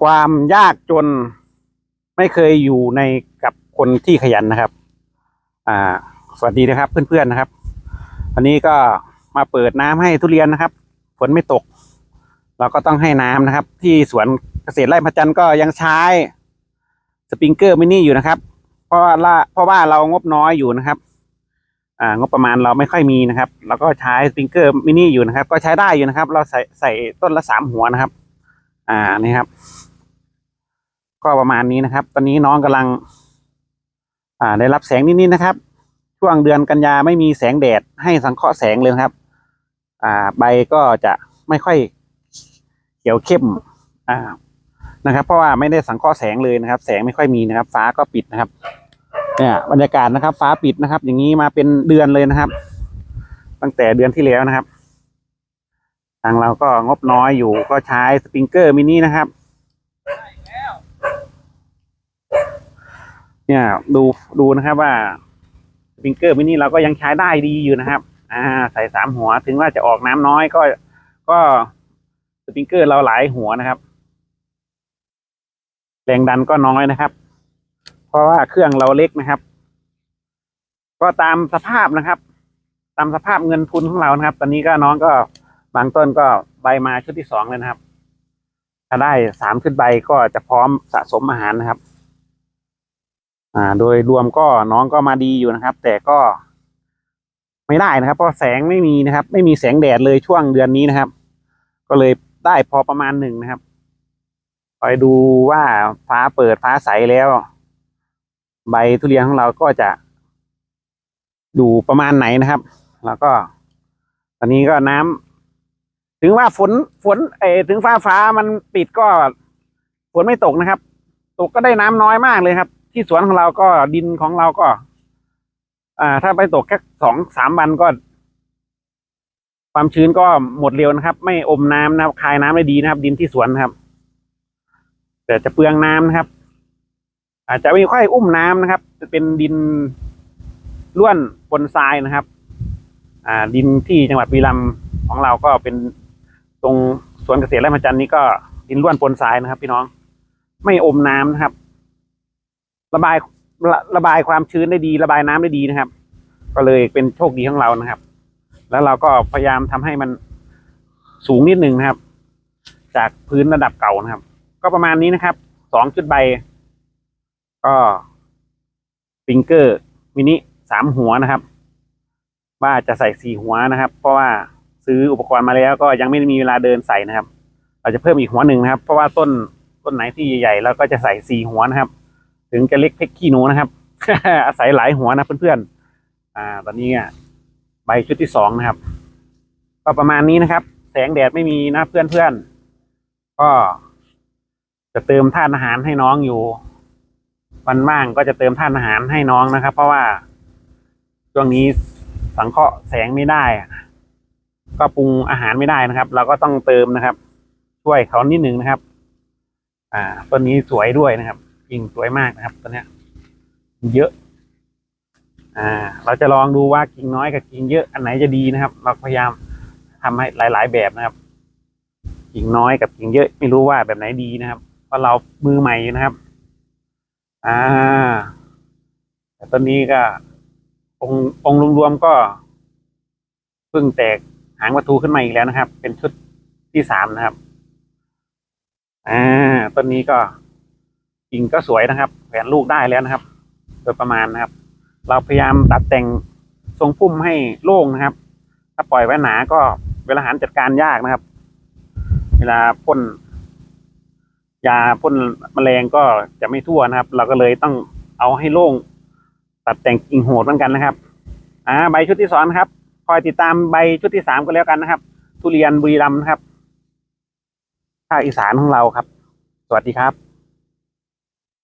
ความยากจนไม่เคยอยู่ในกับคนที่ขยันนะครับ อ่า สวัสดีนะครับเพื่อนๆนะครับ วันนี้ก็มาเปิดน้ำให้ทุเรียนนะครับ ฝนไม่ตก เราก็ต้องให้น้ำนะครับ ที่สวนเกษตรไร่พระจันทร์ก็ยังใช้สปริงเกอร์มินิอยู่นะครับ เพราะว่าเพราะว่าเรางบน้อยอยู่นะครับ อ่างบประมาณเราไม่ค่อยมีนะครับเราก็ใช้สปริงเกอร์มินิอยู่นะครับ ก็ใช้ได้อยู่นะครับ เราใส่ใส่ต้นละสามหัวนะครับ อ่านี่ครับ ก็ประมาณนี้นะครับ ตอนนี้น้องกำลัง อ่าได้รับแสงนิดๆนะครับ ช่วงเดือนกันยาไม่มีแสงแดดให้สังเคราะห์แสงเลยครับ อ่า ใบก็จะไม่ค่อยเขียวเข้ม อ่า นะครับ เพราะว่าไม่ได้สังเคราะห์แสงเลยนะครับ แสงไม่ค่อยมีนะครับ ฟ้าก็ปิดนะครับ เนี่ยบรรยากาศนะครับ ฟ้าปิดนะครับ อย่างนี้มาเป็นเดือนเลยนะครับ ตั้งแต่เดือนที่แล้วนะครับ ทางเราก็งบน้อยอยู่ก็ใช้สปริงเกอร์มินินะครับ เนี่ยดูดูนะครับว่าสปริงเกอร์มินิเราก็ยังใช้ได้ดีอยู่นะครับ อ่า ใส่สามหัวถึงว่าจะออกน้ำน้อยก็ก็สปริงเกอร์เราหลายหัวนะครับ แรงดันก็น้อยนะครับ เพราะว่าเครื่องเราเล็กนะครับ ก็ตามสภาพนะครับ ตามสภาพเงินทุนของเรานะครับ ตอนนี้ก็น้องก็บางต้นก็ใบมาชุดที่สองเลยนะครับ ถ้าได้สามชุดใบก็จะพร้อมสะสมอาหารนะครับ อ่า โดยรวมก็น้องก็มาดีอยู่นะครับ แต่ก็ ไม่ได้นะครับ เพราะแสงไม่มีนะครับ ไม่มีแสงแดดเลยช่วงเดือนนี้นะครับ ก็เลยได้พอประมาณหนึ่งนะครับคอยดูว่าฟ้าเปิดฟ้าใสแล้ว ใบทุเรียนของเราก็จะอยู่ประมาณไหนนะครับ แล้วก็ ตอนนี้ก็น้ำถึงว่าฝนฝนเออถึงฟ้าฟ้ามันปิดก็ฝนไม่ตกนะครับ ตกก็ได้น้ำน้อยมากเลยครับ ที่สวนของเราก็ดินของเราก็ อ่า ถ้าไปตกแค่สองสามวันก็ ความชื้นก็หมดเร็วนะครับ ไม่อมน้ำนะครับคายน้ำได้ดีนะครับ ดินที่สวนนะครับ แต่จะเปลืองน้ำนะครับ อาจจะไม่ค่อยอุ้มน้ำนะครับ จะเป็นดินล้วนบนทรายนะครับ อ่า ดินที่จังหวัดบีรัมย์ของเราก็เป็นตรงสวนเกษตรไร่พระจันทร์นี้ก็ดินล้วนปนทรายนะครับ พี่น้อง ไม่อมน้ำนะครับ ระบายระระบายความชื้นได้ดี ระบายน้ำได้ดีนะครับ ก็เลยเป็นโชคดีของเรานะครับ แล้วเราก็พยายามทำให้มันสูงนิดหนึ่งนะครับ จากพื้นระดับเก่านะครับ ก็ประมาณนี้นะครับสองจุดใบ ก็ฟิงเกอร์มินิสามหัวนะครับ ว่าจะใส่สี่หัวนะครับ เพราะว่าซื้ออุปกรณ์มาแล้วก็ยังไม่มีเวลาเดินใส่นะครับ เราจะเพิ่มอีกหัวหนึ่งนะครับ เพราะว่าต้นต้นไหนที่ใหญ่ๆเราก็จะใส่สี่หัวนะครับ ถึงจะเล็กเพ็กขี้หนูนะครับ อาศัยหลายหัวนะเพื่อนๆอ่า ตอนนี้อะใบชุดที่สองนะครับ ก็ประมาณนี้นะครับ แสงแดดไม่มีนะเพื่อนๆ ก็จะเติมธาตุอาหารให้น้องอยู่ วันว่างก็จะเติมธาตุอาหารให้น้องนะครับ เพราะว่าช่วงนี้สังเคราะห์แสงไม่ได้ ก็ปรุงอาหารไม่ได้นะครับ เราก็ต้องเติมนะครับ ช่วยเขานิดหนึ่งนะครับ อ่าต้นนี้สวยด้วยนะครับ กิ่งสวยมากนะครับต้นเนี้ยเยอะ อ่า เราจะลองดูว่ากิ่งน้อยกับกิ่งเยอะอันไหนจะดีนะครับ เราพยายามทำให้หลาย ๆ แบบนะครับ กิ่งน้อยกับกิ่งเยอะไม่รู้ว่าแบบไหนดีนะครับเพราะเรามือใหม่นะครับ อ่าแต่ตอนนี้ก็ องค์องค์รวมๆก็เพิ่งแตกหางวัตถุขึ้นมาอีกแล้วนะครับ เป็นชุดที่สามนะครับ อ่าต้นนี้ก็ กิ่งก็สวยนะครับแผนลูกได้แล้วนะครับ โดยประมาณนะครับ เราพยายามตัดแต่งทรงพุ่มให้โล่งนะครับ ถ้าปล่อยไว้หนาก็เวลาหารจัดการยากนะครับ เวลาพ่นยาพ่นแมลงก็จะไม่ทั่วนะครับ เราก็เลยต้องเอาให้โล่ง ตัดแต่งกิ่งโหดเหมือนกันนะครับ อ่า ใบชุดที่สองนะครับ คอยติดตามใบชุดที่สามก็แล้วกันนะครับ ทุเรียนบุรีรัมย์นะครับภาคอีสานของเราครับ สวัสดีครับ